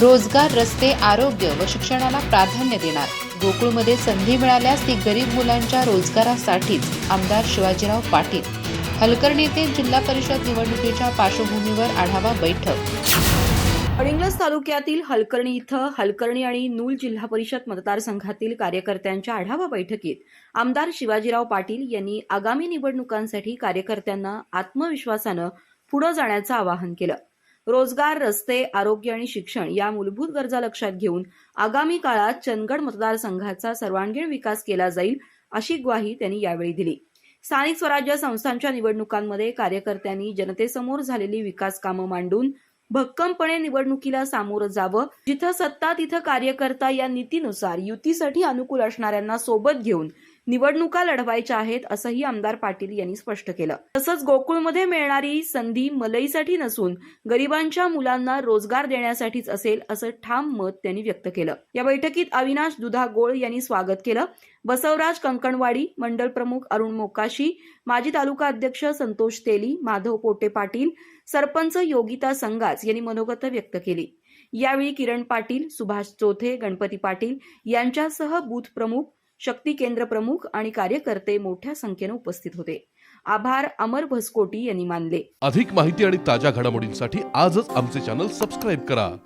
रोजगार रस्ते आरोग्य व शिक्षणाला प्राधान्य देणार. गोकुळमध्ये संधी मिळाल्यास ती गरीब मुलांच्या रोजगारासाठीच आमदार शिवाजीराव पाटील. हलकर्णी येथे जिल्हा परिषद निवडणुकीच्या पार्श्वभूमीवर आढावा बैठक. अडिंग्लज तालुक्यातील हलकर्णी इथं हलकर्णी आणि नूल जिल्हा परिषद मतदारसंघातील कार्यकर्त्यांच्या आढावा बैठकीत आमदार शिवाजीराव पाटील यांनी आगामी निवडणुकांसाठी कार्यकर्त्यांना आत्मविश्वासानं पुढे जाण्याचं आवाहन केलं. रोजगार रस्ते आरोग्य आणि शिक्षण या मूलभूत गरजा लक्षात घेऊन आगामी काळात चंदगड मतदारसंघाचा सर्वांगीण विकास केला जाईल अशी ग्वाही त्यांनी यावेळी दिली. स्थानिक स्वराज्य संस्थांच्या निवडणुकांमध्ये कार्यकर्त्यांनी जनतेसमोर झालेली विकास कामं मांडून भक्कमपणे निवडणुकीला सामोरं जावं जिथं सत्ता तिथं कार्यकर्ता या नीतीनुसार युतीसाठी अनुकूल असणाऱ्यांना सोबत घेऊन निवडणुका लढवायच्या आहेत असंही आमदार पाटील यांनी स्पष्ट केलं. तसंच गोकुळमध्ये मिळणारी संधी मलईसाठी नसून गरिबांच्या मुलांना रोजगार देण्यासाठीच असेल असं ठाम मत त्यांनी व्यक्त केलं. या बैठकीत अविनाश दुधागोळ यांनी स्वागत केलं. बसवराज कंकणवाडी मंडल प्रमुख अरुण मोकाशी माजी तालुका अध्यक्ष संतोष तेली माधव पोटे पाटील सरपंच योगिता संगाच यांनी मनोगत व्यक्त केली. यावेळी किरण पाटील सुभाष चोथे गणपती पाटील यांच्यासह बूथ प्रमुख शक्ती केंद्र प्रमुख आणि कार्यकर्ते मोठ्या संख्येनं उपस्थित होते. आभार अमर भसकोटी यांनी मानले. अधिक माहिती आणि ताज्या घडामोडींसाठी आजच आमचे चॅनल सबस्क्राईब करा.